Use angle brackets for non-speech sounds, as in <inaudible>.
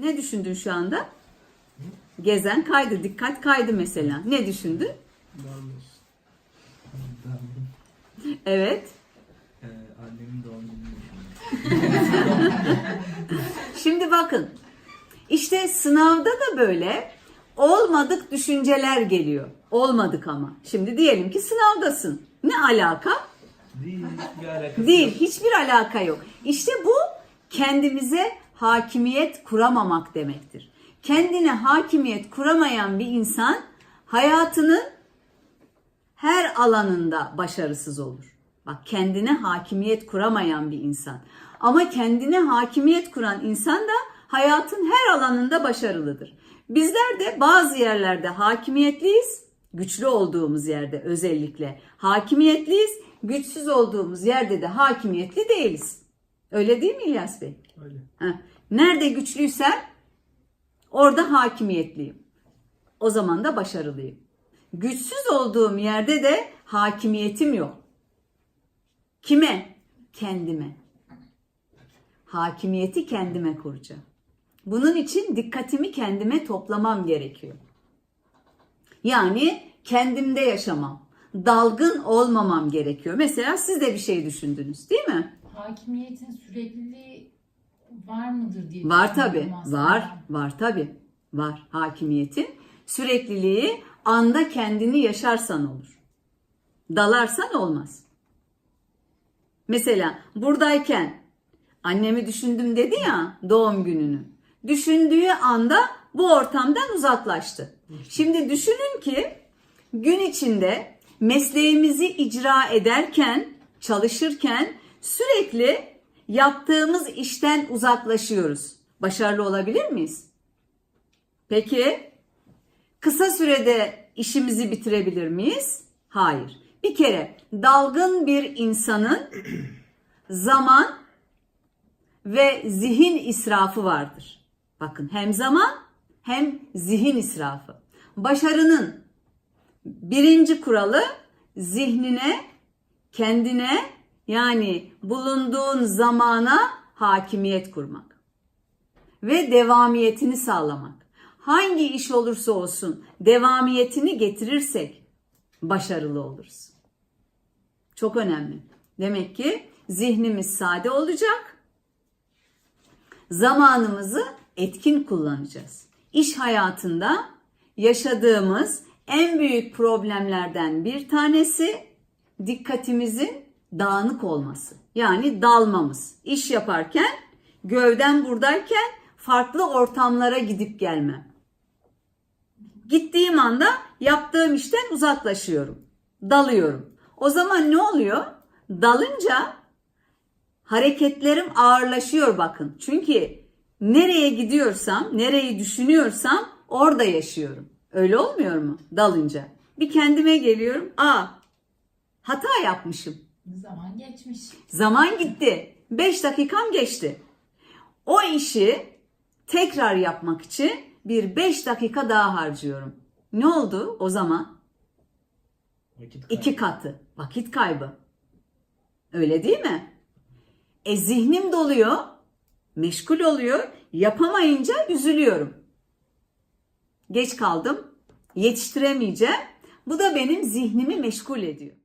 Ne düşündün şu anda? Gezen kaydı, dikkat kaydı mesela. Ne düşündün? Evet. e, annemin doğum gününü. <laughs> Şimdi bakın. İşte sınavda da böyle olmadık düşünceler geliyor. Olmadık ama. Şimdi diyelim ki sınavdasın. Ne alaka? Değil, bir alakası Değil, yok. hiçbir alaka yok. İşte bu kendimize hakimiyet kuramamak demektir. Kendine hakimiyet kuramayan bir insan hayatının her alanında başarısız olur. Bak kendine hakimiyet kuramayan bir insan. Ama kendine hakimiyet kuran insan da hayatın her alanında başarılıdır. Bizler de bazı yerlerde hakimiyetliyiz, güçlü olduğumuz yerde özellikle hakimiyetliyiz, güçsüz olduğumuz yerde de hakimiyetli değiliz. Öyle değil mi İlyas Bey? Öyle. Nerede güçlüysem orada hakimiyetliyim. O zaman da başarılıyım. Güçsüz olduğum yerde de hakimiyetim yok. Kime? Kendime. Hakimiyeti kendime kuracağım. Bunun için dikkatimi kendime toplamam gerekiyor. Yani kendimde yaşamam. Dalgın olmamam gerekiyor. Mesela siz de bir şey düşündünüz değil mi? Hakimiyetin sürekliliği var mıdır diye Var tabi. Var. Var tabi. Var. Hakimiyetin sürekliliği anda kendini yaşarsan olur. Dalarsan olmaz. Mesela buradayken annemi düşündüm dedi ya doğum gününü. Düşündüğü anda bu ortamdan uzaklaştı. Şimdi düşünün ki gün içinde mesleğimizi icra ederken, çalışırken sürekli yaptığımız işten uzaklaşıyoruz. Başarılı olabilir miyiz? Peki kısa sürede işimizi bitirebilir miyiz? Hayır. Bir kere dalgın bir insanın <clears throat> zaman ve zihin israfı vardır. Bakın hem zaman hem zihin israfı. Başarının birinci kuralı zihnine, kendine yani bulunduğun zamana hakimiyet kurmak ve devamiyetini sağlamak. Hangi iş olursa olsun devamiyetini getirirsek başarılı oluruz. Çok önemli. Demek ki zihnimiz sade olacak. Zamanımızı etkin kullanacağız. İş hayatında yaşadığımız en büyük problemlerden bir tanesi dikkatimizin dağınık olması. Yani dalmamız. İş yaparken gövden buradayken farklı ortamlara gidip gelmem. Gittiğim anda yaptığım işten uzaklaşıyorum. Dalıyorum. O zaman ne oluyor? Dalınca hareketlerim ağırlaşıyor bakın. Çünkü nereye gidiyorsam, nereyi düşünüyorsam orada yaşıyorum. Öyle olmuyor mu dalınca? Bir kendime geliyorum. Aa hata yapmışım. Zaman geçmiş. Zaman gitti. 5 dakikam geçti. O işi tekrar yapmak için bir 5 dakika daha harcıyorum. Ne oldu o zaman? Vakit kaybı. İki katı. Vakit kaybı. Öyle değil mi? E zihnim doluyor, meşgul oluyor, yapamayınca üzülüyorum. Geç kaldım, yetiştiremeyeceğim. Bu da benim zihnimi meşgul ediyor.